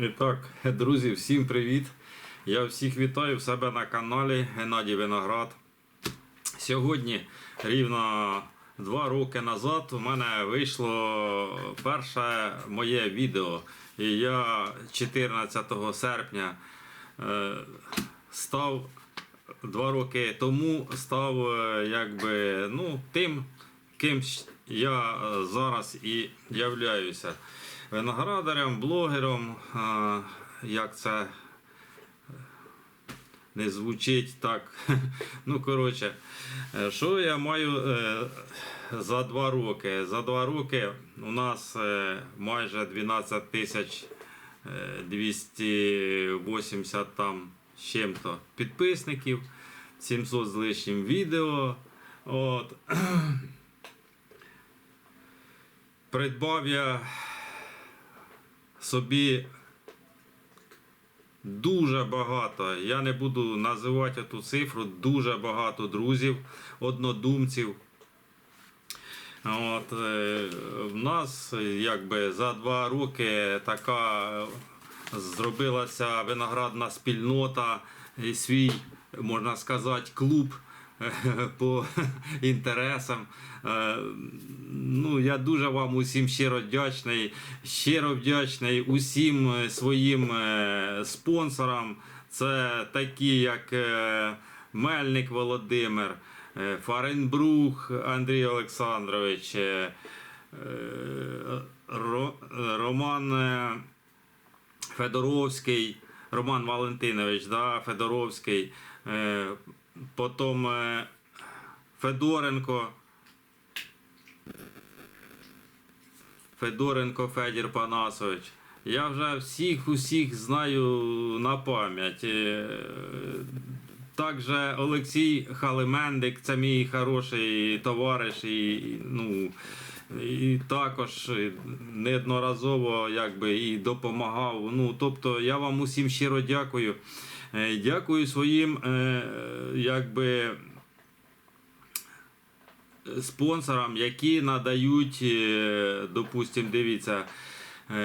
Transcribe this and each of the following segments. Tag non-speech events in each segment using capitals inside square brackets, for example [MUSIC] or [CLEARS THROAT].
І так, друзі, всім привіт! Я всіх вітаю в себе на каналі Геннадій Виноград. Сьогодні, рівно два роки назад, у мене вийшло перше моє відео. І я 14 серпня е, став два роки тому став е, якби ну, тим, ким я зараз і являюся. Виноградарем, блогером, як це не звучить так. [LAUGHS] Ну, коротше, е, що я маю е, за два роки? За два роки у нас е, майже 12 тисяч е, 280 там чим-то підписників, 700 з лишнім відео. От. [CLEARS THROAT] Придбав я собі дуже багато. Я не буду називати ту цифру, дуже багато друзів, однодумців. От, е, в нас якби за два роки така е, зробилася виноградна спільнота, і свій, можна сказати, клуб [LAUGHS] по інтересам. Е, Ну, я дуже вам усім щиро вдячний. Щиро вдячний усім е, своїм е, спонсорам. Це такі, як Мельник Володимир, Фаренбрух Андрій Олександрович, Ро- Роман Федоровський, Роман Валентинович, да, Федоровський, потім е, Федоренко. Федоренко Федір Панасович. Я вже всіх усіх знаю на пам'ять. Е, Також Олексій Халимендик, це мій хороший товариш, і, ну, і також неодноразово якби, і допомагав. Ну, тобто я вам усім щиро дякую. Е, Дякую своїм е, якби, спонсорам, які надають, е, допустим, дивіться,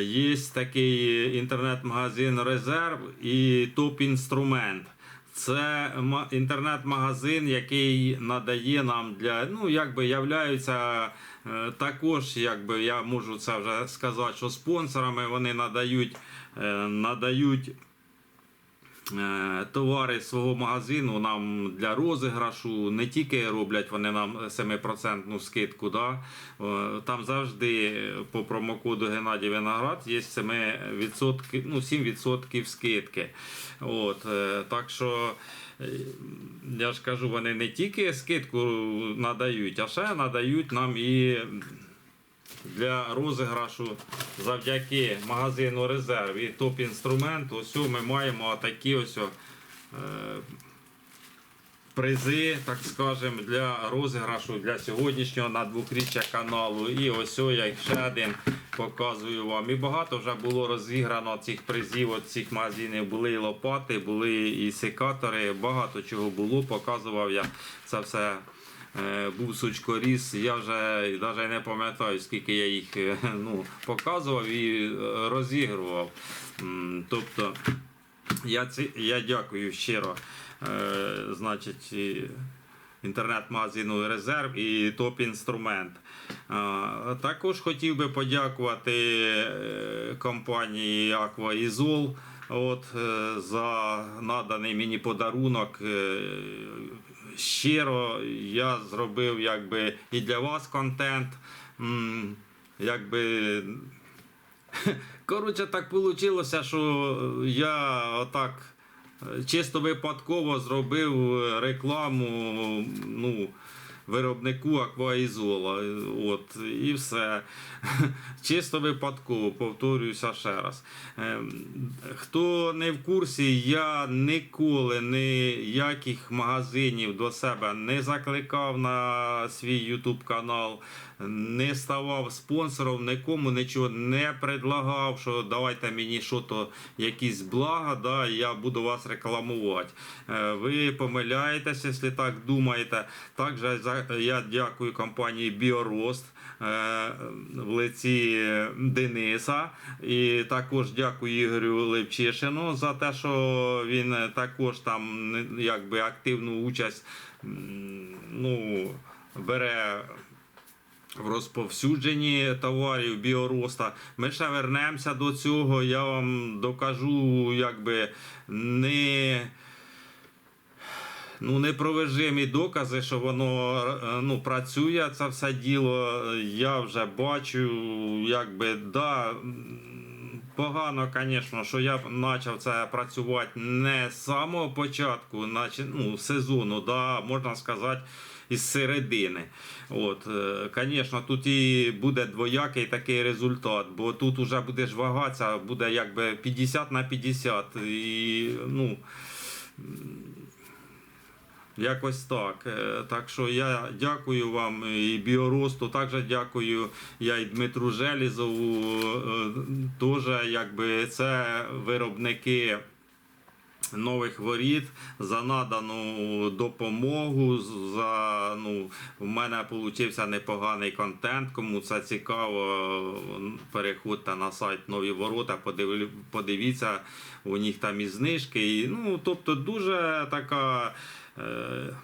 є такий інтернет-магазин Резерв і топ-інструмент. Це інтернет-магазин, який надає нам для, ну, якби являються також, якби я можу це вже сказати, що спонсорами вони надають, надають товари свого магазину нам для розіграшу. Не тільки роблять вони нам 7% скидку. Да? Е, Там завжди по промокоду Геннадій Виноград є 7%, ну, 7% скидки. От, е, так що. е, Я ж кажу, вони не тільки скидку надають, а ще надають нам і для розіграшу завдяки магазину резерв і топ-інструмент. Ось ми маємо такі ось е, призи, так скажемо, для розіграшу для сьогоднішнього на двохріччя каналу. І ось я ще один показую вам. І багато вже було розіграно цих призів. От цих магазинів були і лопати, були і секатори. Багато чого було. Показував я це все. Е, був сучкоріз, я вже навіть не пам'ятаю, скільки я їх е, ну, показував і е, розігрував. Тобто я, ці, я дякую щиро значить, інтернет-магазину Резерв і топ-інструмент. Також хотів би подякувати компанії Aquaizol от, за наданий мені подарунок. Е, Щиро я зробив якби і для вас контент. Якби [LAUGHS] Коротше, так вийшло, що я отак е, чисто випадково зробив рекламу ну, виробнику акваізола. От, і все. [LAUGHS] Чисто випадково, повторююся ще раз. Ем, Хто не в курсі, я ніколи ніяких магазинів до себе не закликав на свій YouTube канал. Не ставав спонсором, нікому нічого не предлагав, що давайте мені що то якісь блага, да, я буду вас рекламувати. Е, Ви помиляєтеся, якщо так думаєте. Також я дякую компанії Біорост е, в лиці Дениса. І також дякую Ігорю Левчишину за те, що він також там якби активну участь ну, бере в розповсюдженні товарів біороста. Ми ще вернемося до цього. Я вам докажу, якби не. Ну, непровержимі докази, що воно ну, працює, це все діло. Я вже бачу, якби да. Погано, звісно, що я почав це працювати не з самого початку, наче, ну, сезону, да, можна сказати, із середини. От, звісно, тут і буде двоякий такий результат, бо тут вже будеш вагатися, буде якби 50 на 50. І, ну, Якось так. Е, Так що я дякую вам і біоросту. Також дякую я і Дмитру Желізову. е, Теж якби це виробники нових воріт за надану допомогу. За ну в мене получився непоганий контент. Кому це цікаво, переходьте на сайт Нові Ворота, подив- подивіться, у них там і знижки. І, ну, тобто дуже така. Е,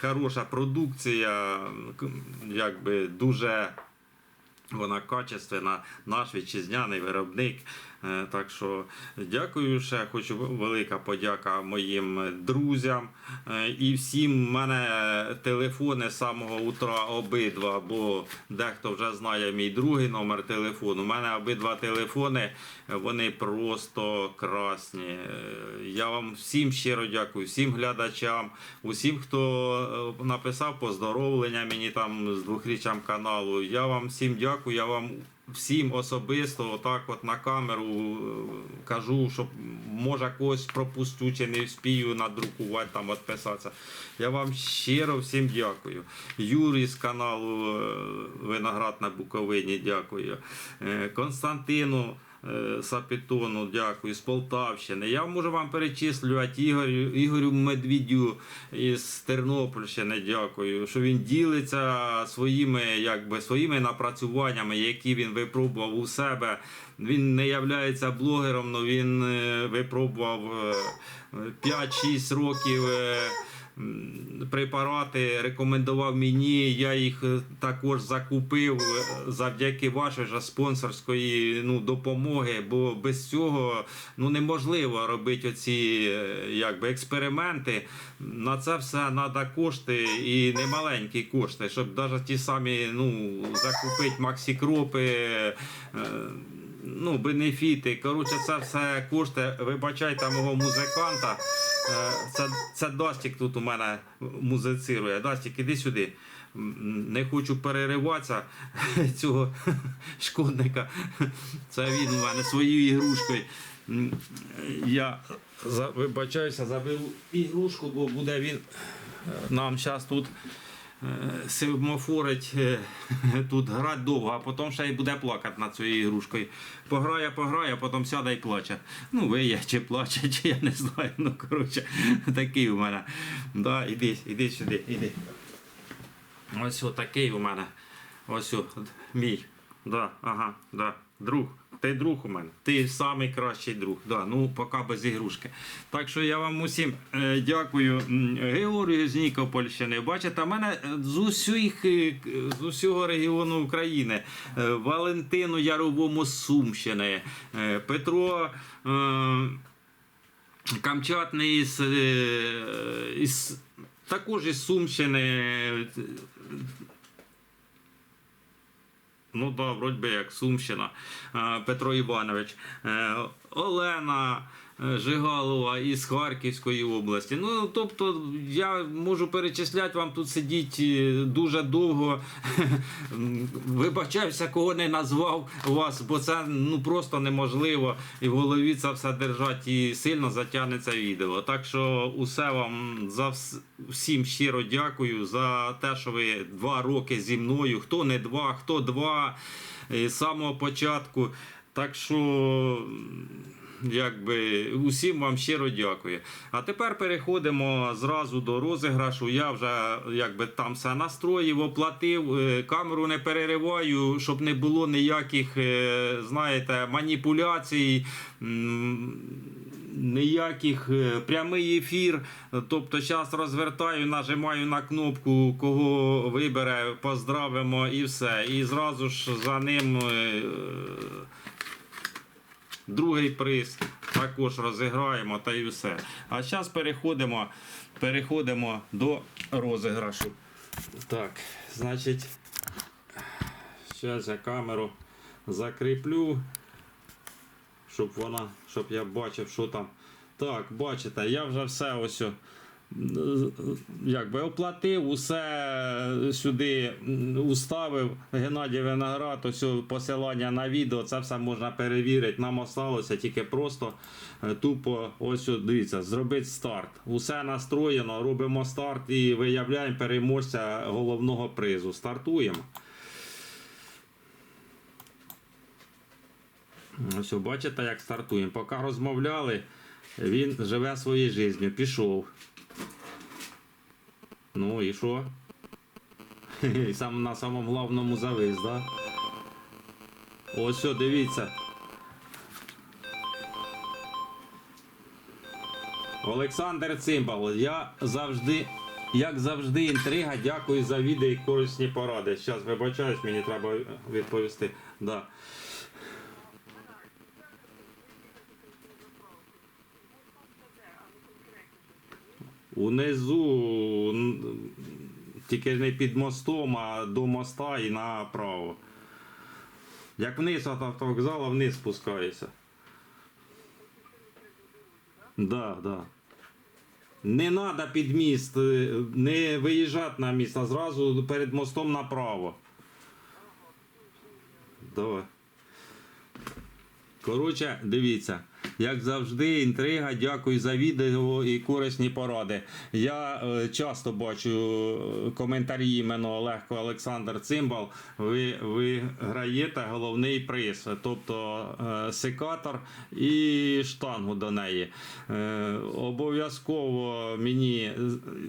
Хороша продукція, якби дуже вона качественна, наш вітчизняний виробник. Е, Так що дякую ще. Хочу велика подяка моїм друзям е, і всім. У мене телефони з самого утра обидва, бо дехто вже знає мій другий номер телефону. У мене обидва телефони, вони просто красні. Е, Я вам всім щиро дякую, всім глядачам, усім, хто написав поздоровлення мені там з двохріччям каналу. Я вам всім дякую. Я вам всім особисто, отак от на камеру е, кажу, що може когось пропустю чи не вспію надрукувати там відписатися. Я вам щиро всім дякую. Юрій з каналу е, Виноград на Буковині, дякую. Е, Константину. Е, Сапітону, дякую, з Полтавщини. Я можу вам перечислювати Ігорю, Ігорю Медвідю із Тернопільщини, дякую, що він ділиться своїми, якби, своїми напрацюваннями, які він випробував у себе. Він не являється блогером, але він е, випробував е, 5-6 років. Препарати рекомендував мені, я їх е, також закупив е, завдяки вашої ж спонсорської ну, допомоги, бо без цього ну, неможливо робити оці е, якби, експерименти. На це все треба кошти і немаленькі кошти, щоб навіть ті самі ну, закупити максікропи. Ну, бенефіти. Коротше, це все кошти. Вибачайте мого музиканта. Е, Це, це Дастік тут у мене музицирує. Дастік, іди сюди. Не хочу перериватися [LAUGHS] цього [LAUGHS] шкодника. Це він у мене своєю ігрушкою. Я вибачаюся, заберу ігрушку, бо буде він е, нам зараз тут е, семафорить, е, [LAUGHS] тут грати довго, а потім ще й буде плакати над цією ігрушкою. Пограє, пограє, а потім сяде і плаче. Ну, виє, чи плаче, [LAUGHS] чи я не знаю. Ну, коротше, [LAUGHS] такий у мене. Да, іди, іди сюди, іди. Ось такий у мене. Ось мій. Да, ага, да. Друг. Ти друг у мене. Ти самий кращий друг. Да, ну, поки без ігрушки. Так що я вам усім е, дякую. Георгію з Нікопольщини. Бачите, мене е, з усіх, е, з усього регіону України. Валентину Яровому з Сумщини. Петро. Камчатний із, із також із Сумщини. Ну да, вроді би як Сумщина. Е, Петро Іванович. Е, Олена. Е, Жигалова із Харківської області. Ну, тобто, я можу перечисляти вам тут сидіти дуже довго. [LAUGHS] Вибачаюся, кого не назвав вас, бо це ну просто неможливо. І в голові це все держати і сильно затягнеться відео. Так що усе вам за вс- всім щиро дякую за те, що ви два роки зі мною. Хто не два, хто два е, з самого початку. Так що. Якби усім вам щиро дякую. А тепер переходимо зразу до розіграшу. Я вже якби там все настроїв, оплатив, е, камеру не перериваю, щоб не було ніяких, е, знаєте, маніпуляцій. Ніяких е, прямий ефір. Тобто зараз розвертаю, нажимаю на кнопку, кого вибере, поздравимо і все. І зразу ж за ним Другий приз також розіграємо та і все. А зараз переходимо, переходимо до розіграшу. Так, значить, зараз я камеру закріплю, щоб вона, щоб я бачив, що там. Так, бачите, я вже все ось. Якби оплатив, усе сюди уставив Геннадій Виноград, ось посилання на відео, це все можна перевірити. Нам осталося тільки просто е, тупо ось дивіться, зробити старт. Усе настроєно, робимо старт і виявляємо переможця головного призу. Стартуємо. Ось, бачите, як стартуємо. Поки розмовляли, він живе своєю життю. Пішов. Ну і що? [LAUGHS] І сам на самому главному завис, да? Ось дивіться. Олександр Цимбал, я завжди, як завжди, інтрига. Дякую за відео і корисні поради. Зараз вибачаюсь, мені треба відповісти. Да. Унизу тільки не під мостом, а до моста і направо. Як вниз від автовокзалу, вниз спускаєшся. Да, да. Не треба під міст, е, не виїжджати на міст, а зразу перед мостом направо. Давай. Коротше, дивіться, як завжди, інтрига. Дякую за відео і корисні поради. Я е, часто бачу е, коментарі іменно Легко Олександр Цимбал. Ви, ви граєте головний приз, тобто е, секатор і штангу до неї. Обов'язково мені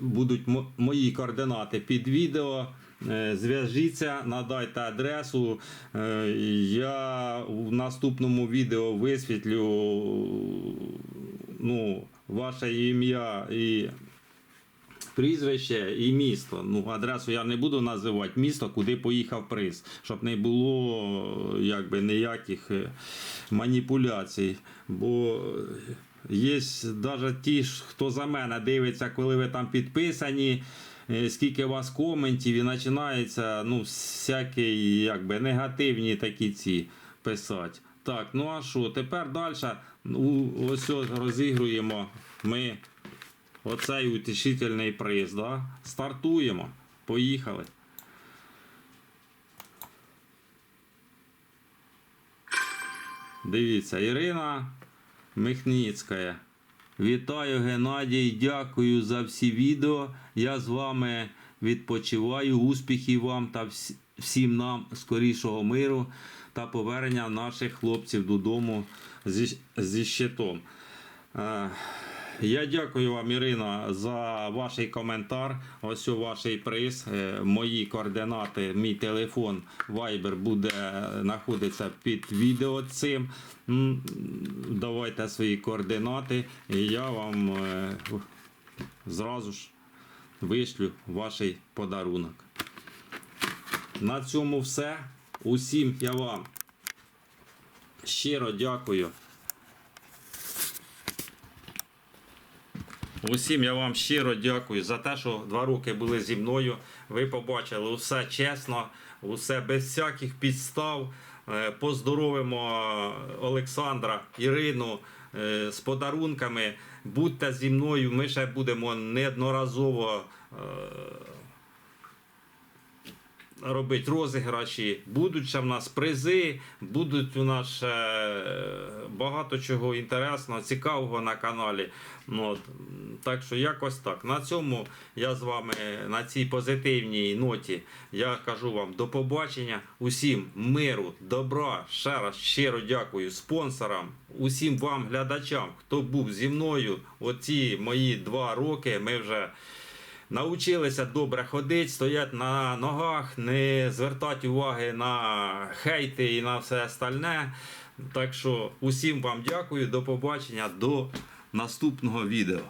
будуть мо- мої координати під відео. Е, Зв'яжіться, надайте адресу. Е, Я в наступному відео висвітлю ну, ваше ім'я і прізвище і місто. Ну, адресу я не буду називати, місто, куди поїхав приз, щоб не було якби, ніяких е, маніпуляцій. Бо є навіть ті, хто за мене дивиться, коли ви там підписані. Е, Скільки у вас коментів і починається ну, всякі якби, негативні такі ці писати. Так, ну а що, тепер далі ну, ось розігруємо ми оцей утішительний приз. Да? Стартуємо. Поїхали. Дивіться, Ірина Михніцька. Вітаю, Геннадій. Дякую за всі відео. Я з вами відпочиваю. Успіхів вам та всім нам скорішого миру та повернення наших хлопців додому зі, зі щитом. Я дякую вам, Ірина, за ваш коментар. Ось у ваш приз. Е, Мої координати, мій телефон Viber буде е, знаходитися під відео цим. Давайте свої координати, і я вам е, зразу ж вишлю ваш подарунок. На цьому все. Усім я вам щиро дякую. Усім я вам щиро дякую за те, що два роки були зі мною. Ви побачили усе чесно, усе без всяких підстав. Е, Поздоровимо Олександра, Ірину. е, з подарунками. Будьте зі мною, ми ще будемо неодноразово. Робити розіграші, будуть ще в нас призи, будуть у нас ще багато чого інтересного, цікавого на каналі. Ну, от. Так що якось так. На цьому я з вами на цій позитивній ноті я кажу вам до побачення. Усім миру, добра. Ще раз щиро дякую спонсорам, усім вам, глядачам, хто був зі мною. Оці мої два роки. Ми вже. Научилися добре ходити, стояти на ногах, не звертати уваги на хейти і на все остальне. Так що усім вам дякую, до побачення, до наступного відео.